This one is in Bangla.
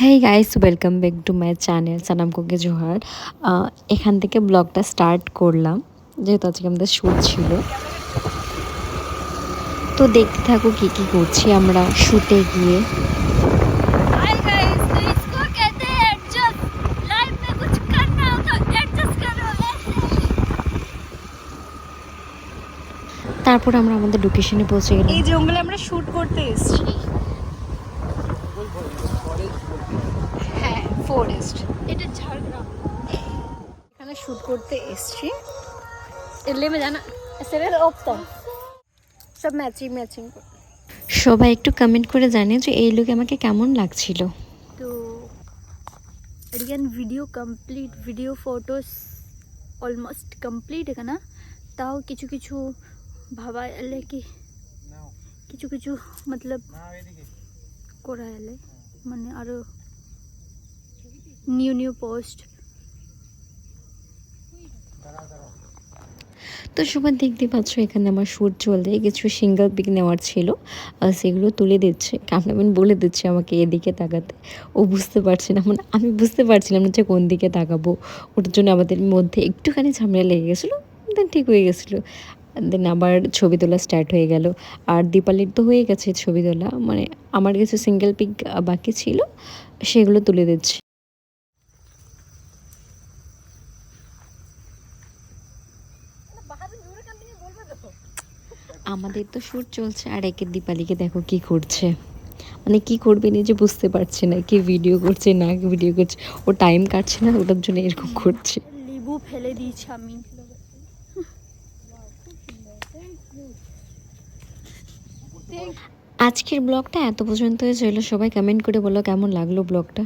হ্যাঁ guys welcome back to my channel Sanam কোকে জোহার এখান থেকে ব্লগটা স্টার্ট করলাম। যেহেতু আজকে আমাদের শ্যুট ছিল। তো দেখতে থাকো কি কি করছি আমরা শ্যুটে গিয়ে। তারপর আমরা আমাদের লোকেশনে পৌঁছে গেলাম। এই জঙ্গলে আমরা শ্যুট করতে এসেছি। ফরেস্ট এটা ঝাড়গ্রাম। এখানে শুট করতে এসেছি। এলে মে জানা সেরে ওপতম সব ম্যাচিং ম্যাচিং সবাই একটু কমেন্ট করে জানে যে এই লুকে আমাকে কেমন লাগছিল। তো again video complete video photos almost complete এখানে। তাও কিছু কিছু ভাবা এলে কি? কিছু কিছু মতলব করা এলে। মানে আরও নিউ নিউ পোস্ট। তো সবাই দেখতে পাচ্ছ এখানে আমার শ্যুট চলছে, কিছু সিঙ্গেল পিক নেওয়ার ছিল। আর সেগুলো তুলে দিচ্ছে ক্যামেরাম্যান বলে দিচ্ছে আমাকে এদিকে তাকাতে। ও বুঝতে পারছে না মানে আমি বুঝতে পারছিলাম না যে কোন দিকে তাকাবো। ওটার জন্য আমাদের মধ্যে একটুখানি ঝামেলা লেগে গেছিল দেন ঠিক হয়ে গেছিল। দেন আবার ছবি তোলা স্টার্ট হয়ে গেল। আর দীপালির তো হয়ে গেছে ছবি তোলা মানে আমার কিছু সিঙ্গেল পিক বাকি ছিল, সেগুলো তুলে দিচ্ছি। আমাদের তো শ্যুট চলছে আর একের দীপালিকে দেখো কি করছে। মানে কি করবে নিজে বুঝতে পারছে না কি ভিডিও করছে না কি ভিডিও করছে। ও টাইম কাটছে না ওটার জন্য এরকম করছে। লেবু ফেলে দিয়েছি আমি। আজকের ব্লগটা এত পর্যন্তই ছিল সবাই কমেন্ট করে বলো কেমন লাগল ব্লগটা।